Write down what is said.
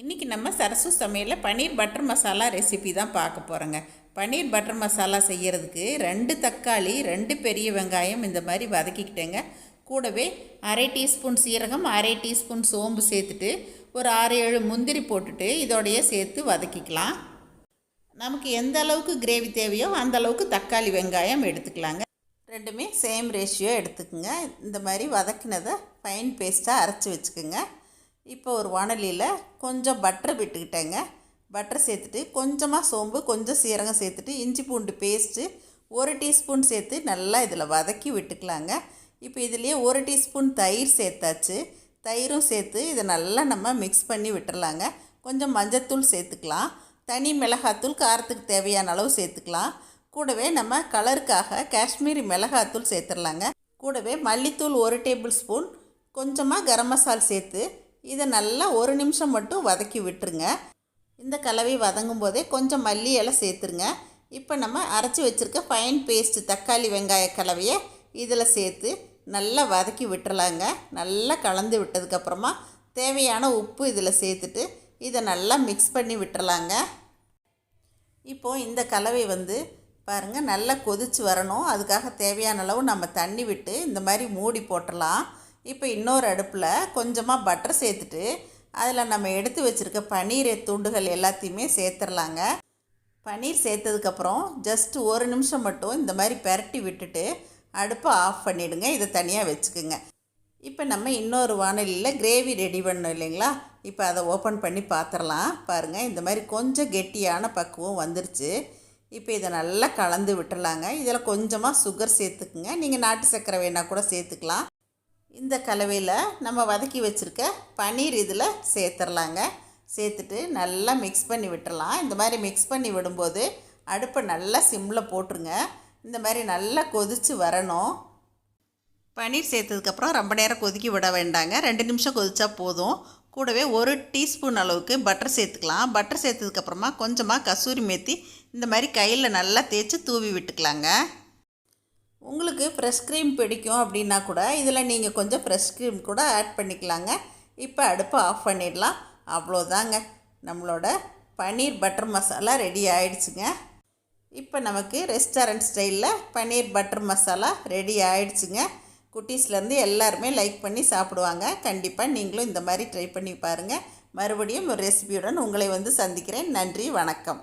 இன்றைக்கி நம்ம சரசு சமையலில் பன்னீர் பட்டர் மசாலா ரெசிபி தான் பார்க்க போகிறோங்க பன்னீர் பட்டர் மசாலா செய்கிறதுக்கு ரெண்டு தக்காளி ரெண்டு பெரிய வெங்காயம் இந்த மாதிரி வதக்கிக்கிட்டேங்க. கூடவே அரை டீஸ்பூன் சீரகம் அரை டீஸ்பூன் சோம்பு சேர்த்துட்டு ஒரு ஆறு ஏழு முந்திரி போட்டுட்டு இதோடைய சேர்த்து வதக்கிக்கலாம். நமக்கு எந்த அளவுக்கு கிரேவி தேவையோ அந்த அளவுக்கு தக்காளி வெங்காயம் எடுத்துக்கலாங்க. ரெண்டுமே சேம் ரேஷியோ எடுத்துக்கோங்க. இந்த மாதிரி வதக்கினதை ஃபைன் பேஸ்ட்டாக அரைச்சி வச்சுக்கோங்க. இப்போ ஒரு வானலியில் கொஞ்சம் பட்டர் விட்டுக்கிட்டேங்க. பட்டர் சேர்த்துட்டு கொஞ்சமாக சோம்பு கொஞ்சம் சீரகம் சேர்த்துட்டு இஞ்சி பூண்டு பேஸ்ட்டு ஒரு டீஸ்பூன் சேர்த்து நல்லா இதில் வதக்கி விட்டுக்கலாங்க. இப்போ இதுலேயே ஒரு டீஸ்பூன் தயிர் சேர்த்தாச்சு. தயிரும் சேர்த்து இதை நல்லா நம்ம மிக்ஸ் பண்ணி விட்டுறலாங்க. கொஞ்சம் மஞ்சத்தூள் சேர்த்துக்கலாம். தனி மிளகாத்தூள் காரத்துக்கு தேவையான அளவு சேர்த்துக்கலாம். கூடவே நம்ம கலருக்காக காஷ்மீரி மிளகாத்தூள் சேர்த்துடலாங்க கூடவே மல்லித்தூள் ஒரு டேபிள் ஸ்பூன் கொஞ்சமாக கரம் மசால் சேர்த்து இதை நல்லா ஒரு நிமிஷம் மட்டும் வதக்கி விட்டுருங்க. இந்த கலவை வதங்கும் போதே கொஞ்சம் மல்லி இலை சேர்த்துருங்க. இப்போ நம்ம அரைச்சி வச்சுருக்க ஃபைன் பேஸ்ட்டு தக்காளி வெங்காய கலவையை இதில் சேர்த்து நல்லா வதக்கி விட்டுறலாங்க. நல்லா கலந்து விட்டதுக்கப்புறமா தேவையான உப்பு இதில் சேர்த்துட்டு இதை நல்லா மிக்ஸ் பண்ணி விட்டுறலாங்க. இப்போது இந்த கலவை வந்து பாருங்கள் நல்லா கொதித்து வரணும். அதுக்காக தேவையான அளவு நம்ம தண்ணி விட்டு இந்த மாதிரி மூடி போட்டுடலாம். இப்போ இன்னொரு அடுப்பில் கொஞ்சமாக பட்டர் சேர்த்துட்டு அதில் நம்ம எடுத்து வச்சுருக்க பன்னீர் துண்டுகள் எல்லாத்தையுமே சேர்த்துடலாங்க பன்னீர் சேர்த்ததுக்கப்புறம் ஜஸ்ட் ஒரு நிமிஷம் மட்டும் இந்த மாதிரி பெரட்டி விட்டுட்டு அடுப்பை ஆஃப் பண்ணிவிடுங்க இதை தனியாக வச்சுக்கோங்க. இப்போ நம்ம இன்னொரு வானொலியில் கிரேவி ரெடி பண்ணோம் இல்லைங்களா? இப்போ அதை ஓப்பன் பண்ணி பார்த்துடலாம் பாருங்கள் இந்த மாதிரி கொஞ்சம் கெட்டியான பக்குவம் வந்துருச்சு. இப்போ இதை நல்லா கலந்து விட்டுடலாங்க. இதில் கொஞ்சமாக சுகர் சேர்த்துக்குங்க. நீங்கள் நாட்டு சர்க்கரை வேணால் கூட சேர்த்துக்கலாம். இந்த கலவையில் நம்ம வதக்கி வச்சுருக்க பன்னீர் இதில் சேர்த்துடலாங்க சேர்த்துட்டு நல்லா மிக்ஸ் பண்ணி விட்டுடலாம் இந்த மாதிரி மிக்ஸ் பண்ணி விடும்போது அடுப்பை நல்லா சிம்மில் போட்டுருங்க. இந்த மாதிரி நல்லா கொதித்து வரணும். பன்னீர் சேர்த்ததுக்கப்புறம் ரொம்ப நேரம் கொதிக்க விட வேண்டாங்க. ரெண்டு நிமிஷம் கொதிச்சா போதும். கூடவே ஒரு டீஸ்பூன் அளவுக்கு பட்டர் சேர்த்துக்கலாம். பட்டர் சேர்த்ததுக்கப்புறமா கொஞ்சமாக கசூரி மேத்தி இந்த மாதிரி கையில் நல்லா தேய்ச்சி தூவி விட்டுக்கலாங்க. உங்களுக்கு ஃப்ரெஷ் க்ரீம் பிடிக்கும் அப்படின்னா கூட இதில் நீங்கள் கொஞ்சம் ஃப்ரெஷ் க்ரீம் கூட ஆட் பண்ணிக்கலாங்க. இப்போ அடுப்பை ஆஃப் பண்ணிடலாம். அவ்வளோதாங்க நம்மளோட பன்னீர் பட்டர் மசாலா ரெடி ஆயிடுச்சுங்க. இப்போ நமக்கு ரெஸ்டாரண்ட் ஸ்டைலில் பன்னீர் பட்டர் மசாலா ரெடி ஆயிடுச்சுங்க. குட்டீஸ்லேருந்து எல்லாருமே லைக் பண்ணி சாப்பிடுவாங்க. கண்டிப்பாக நீங்களும் இந்த மாதிரி ட்ரை பண்ணி பாருங்கள் மறுபடியும் ஒரு ரெசிபியுடன் உங்களை வந்து சந்திக்கிறேன். நன்றி வணக்கம்.